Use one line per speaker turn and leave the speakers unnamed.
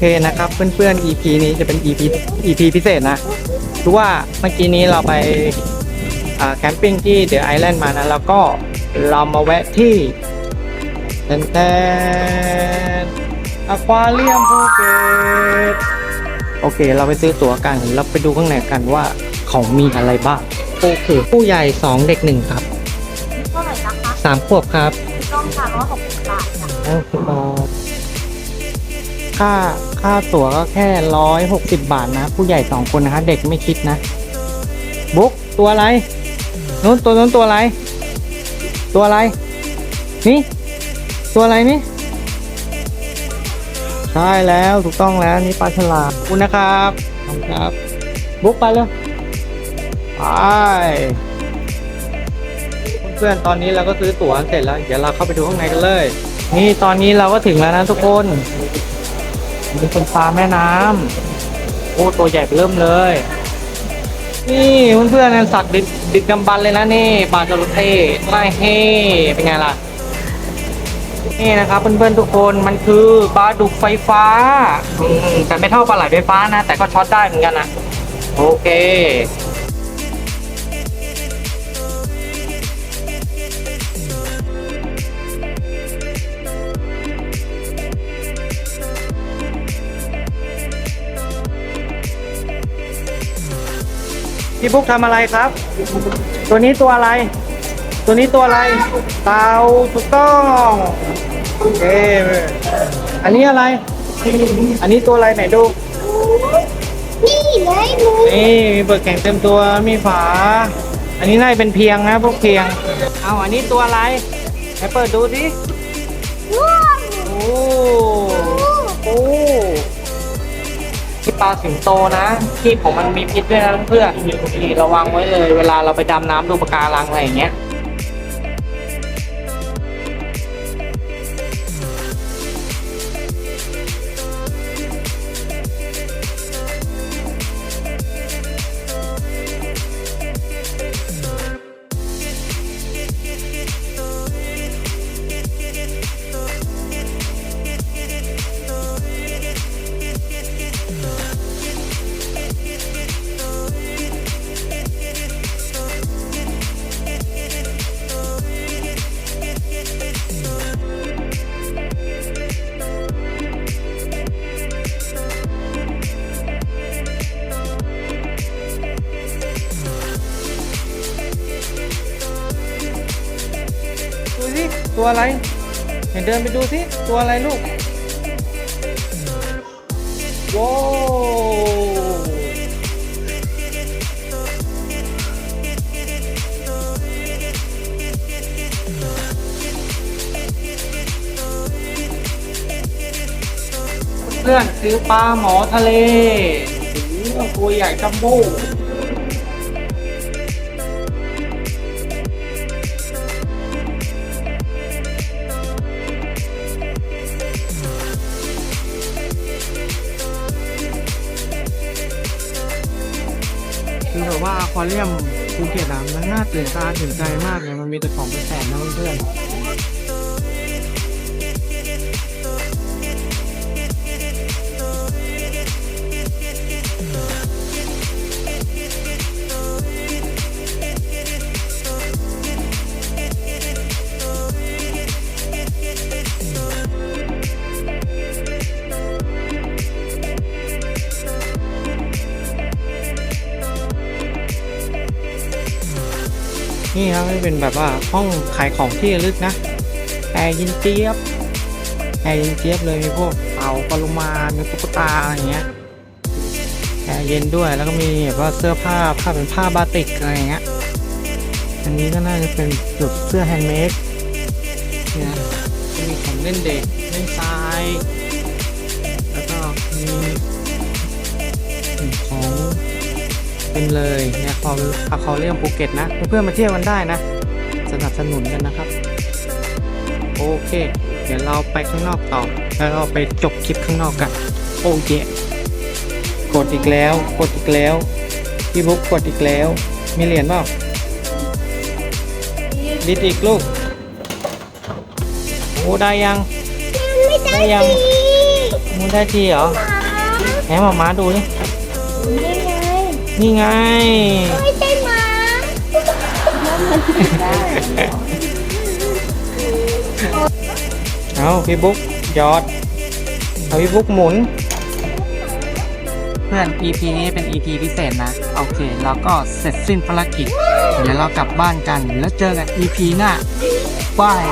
เคนะครับเพื่อนๆ EP นี้จะเป็น EP EP พิเศษนะคือว่าเมื่อกี้นี้เราไปอ่าแคมปิ้งที่เดอะไอแลนด์มานะแล้วก็เรามาแวะที่แตนแตนอควาเรียมภูเก็ตโอเค เราไปซื้อตั๋วกันเราไปดูข้างในกันว่าเขามีอะไรบ้างโอเคผู้ใหญ่ 2 เด็ก 1 ครับ
เท่าไหร่นะคะ
3ขวบครับ
กล้องค่ะร้อยหกสิบบาทจ้ะ
โอ้โห ค่าค่าตั๋วก็แค่ร้อยหกสิบบาทนะ ผู้ใหญ่สองคนนะฮะเด็กไม่คิดนะ บุ๊กตัวอะไรนู้นตัวนู้นตัวอะไร ตัวอะไร นี่ ตัวอะไรนี่ใช่แล้วถูกต้องแล้วนี่ปลาฉลามคุณนะครับขอบคุณครับบุ๊กไปเลยไปเพื่อนตอนนี้เราก็ซื้อตั๋วเสร็จแล้ว เดี๋ยวเราเข้าไปดูข้างในกันเลย นี่ตอนนี้เราก็ถึงแล้วนะทุกคน มีเป็นปลาแม่น้ำโอ้ตัวใหญ่เริ่มเลย นี่เพื่อนๆนั่นสัตว์ดิดกำบันเลยนะนี่ปลาจระเข้ไม่เฮ้เป็นไงล่ะ นี่นะครับเพื่อนๆทุกคนมันคือปลาดุกไฟฟ้าแต่ไม่เท่าปลาไหลไฟฟ้านะ แต่ก็ช็อตได้เหมือนกันนะโอเค พี่บุ๊กทำอะไรครับ ตัวนี้ตัวอะไร ตัวนี้ตัวอะไร เตาถูกต้องโอเคอันนี้อะไร อันนี้ตัวอะไรไหนดู
นี่เลยหนู
นี่มีเปิดแข็งเต็มตัวมีฝา อันนี้น่าจะเป็นเพียงนะพวกเพียง เอาอันนี้ตัวอะไรไหนเปิดดูสิ
ร่วง
โอ้ ปลาสิงโตนะที่ผมมันมีพิษด้วยนะเพื่อนนี่ระวังไว้เลย เวลาเราไปดำน้ำดูปะการังอะไรอย่างเงี้ย ตัวอะไรเห็นเดินไปดูสิตัวอะไรลูกว้าวเพื่อนซื้อปลาหมอทะเลโอ้โหตัวใหญ่จัมโบ้ ว่าอควาเรียมภูเก็ตอะมันน่าตื่นตาตื่นใจมากเลยมันมีแต่ของแปลกๆนะเพื่อน นี่ครับมันเป็นแบบว่าห้องขายของที่ระลึกนะแอร์ยินเจี๊ยบแอร์เย็นเจี๊ยบเลยมีพวกเต่าปลาโลมามีตุ๊กตาอะไรเงี้ยแอร์เย็นด้วยแล้วก็มีแบบว่าเสื้อผ้าผ้าเป็นผ้าบาติกอะไรเงี้ยอันนี้ก็น่าจะเป็นจุดเสื้อแฮนด์เมดนี่นะก็มีของเล่นเด็กเล่นทราย แล้วก็มี เป็นเลยเนี่ยคออะคอเรียมภูเก็ตนะ เพื่อนๆมาเที่ยวกันได้นะ สนับสนุนกันนะครับ โอเค เดี๋ยวเราไปข้างนอกต่อ แล้วเราไปจบคลิปข้างนอกกัน โอเคกดอีกแล้ว กดอีกแล้วพี่บุ๊กกดอีกแล้ว มีเหรียญเปล่าดิดอีกลูก โอ้ได้ยัง
ไม่ได้
ได้ยัง
ดี
มูได้ทีเหรอ
มา
ให้มาม้าดูนี่
นี่ไง
นี่ไง
ไม่ใช่หมา
เอาพี่บุ๊กหยอด เอาพี่บุ๊กหมุน เพื่อน EP นี้เป็น EP พิเศษนะ โอเคแล้วก็เสร็จสิ้นภารกิจ เดี๋ยวเรากลับบ้านกัน แล้วเจอกัน EP หน้าบาย